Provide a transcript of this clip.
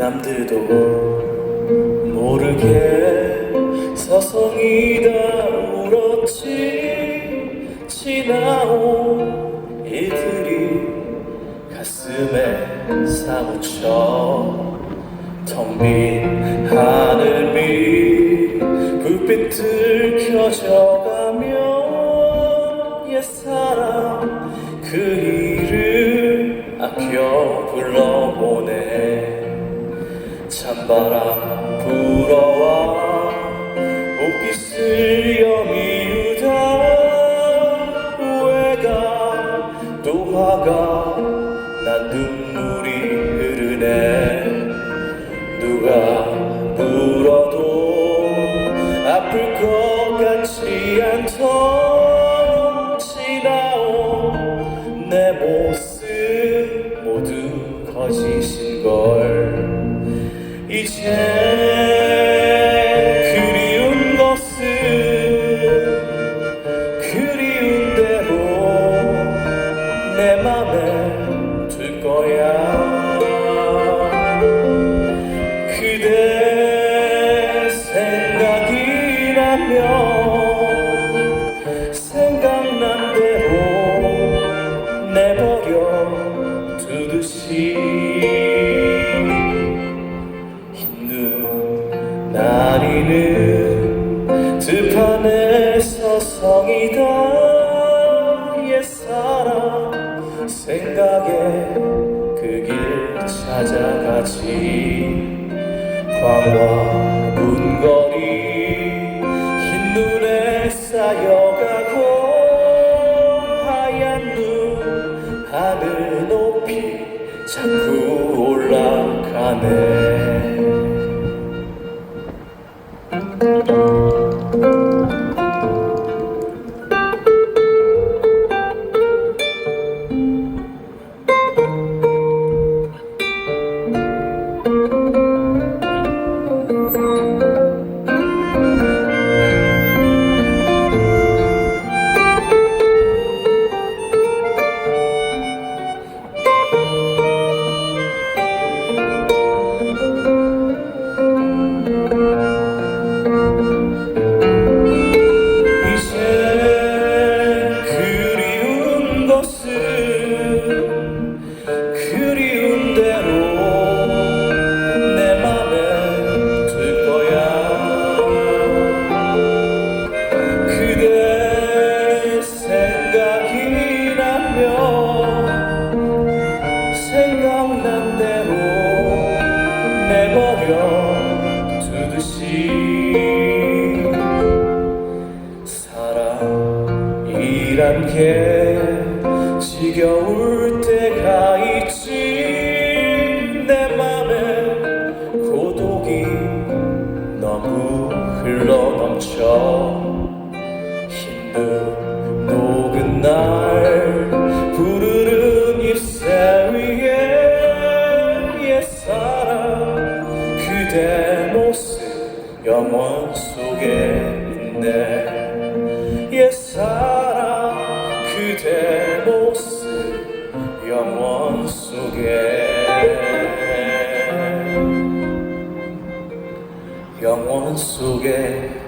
남들도 모르게 서성이다 울었지. 지나온 일들이 가슴에 사무쳐 텅빈 하늘 밑 불빛들 켜져가면 옛사람 그 일을 아껴 불러보네 찬바람 불어와 옷깃을 여미 그리운 것은 그리운 대로 내 맘에 둘 거야. 그대 생각이 나면 흰눈 나리는 들판에 서성이다. 옛사람 생각에 그 길 찾아가지. 광화 문거리 흰눈에 쌓여가고 하얀 눈 하늘 높이 자꾸 올라가네 Thank you. 그리운 대로 내 맘에 둘 거야. 그대 생각이 나면 생각난 대로 내버려 두듯이 사랑이란 게 지겨울 때가 있지. 내 맘에 고독이 너무 흘러넘쳐. 힘든 녹은 날 부르는 잎새 위에 옛사람 그대 모습 영원 속에 있네. 옛사람 속에